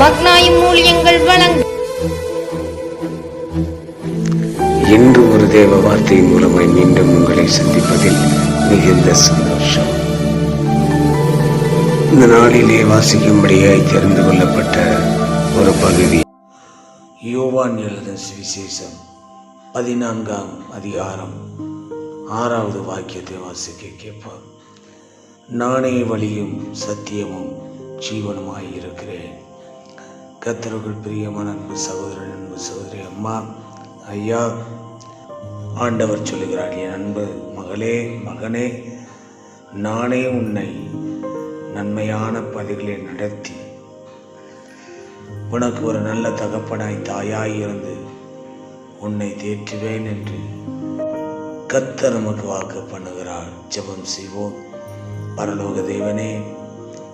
மக்னாயும் வழங்கும் இன்று ஒரு தேவ வார்த்தை மூலமாய் மீண்டும் உங்களை சந்திப்பதில் மிகுந்த சந்தோஷம். இந்த நாளிலே வாசிக்கும்படியாய் தெரிந்து கொள்ளப்பட்ட ஒரு பகுதி. யோவான் எழுத சுவிசேஷம் பதினான்காம் அதிகாரம் ஆறாவது வாக்கியத்தை வாசிக்க கேட்போம் நானே வழியும் சத்தியமும் ஜீவனுமாய் இருக்கிறேன். கத்தருக்குள் பிரியமான அன்பு சகோதரன் அன்பு சகோதரி அம்மா ஐயா ஆண்டவர் சொல்லுகிறார் என் அன்பு மகளே மகனே நானே உன்னை நன்மையான பதிகளை நடத்தி உனக்கு ஒரு நல்ல தகப்பனாய் தாயாய் இருந்து உன்னை தேற்றுவேன் என்று கத்தர் நமக்கு வாக்கு பண்ணுகிறார். ஜெபம் செய்வோம். பரலோக தேவனே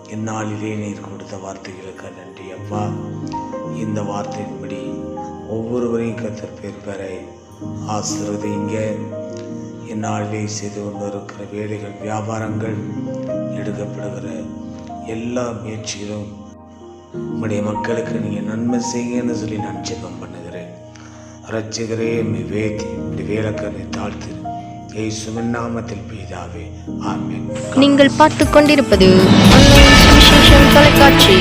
இந்நாளிலே நீர் கொடுத்த வார்த்தைகளுக்கு நன்றி அப்பா. இந்த வார்த்தையின்படி ஒவ்வொருவரையும் கத்தர் பேர் பெற ஆசிர்வதிங்க இந்நாளிலே செய்து கொண்டிருக்கிற வேலைகள் வியாபாரங்கள் எடுக்கப்படுகிற எல்லா முயற்சிகளும் உங்களுடைய மக்களுக்கு நீங்கள் நன்மை செய்யுங்கன்னு சொல்லி நான் ஜெபம் பண்ணுகிறேன். ரட்சிகரே என்னை வேதி இப்படி வேலைக்கரனை தாழ்த்து இயேசுவின் நாமத்தில் பிதாவே ஆமென். நீங்கள் பார்த்து கொண்டிருப்பது தொலைக்காட்சி.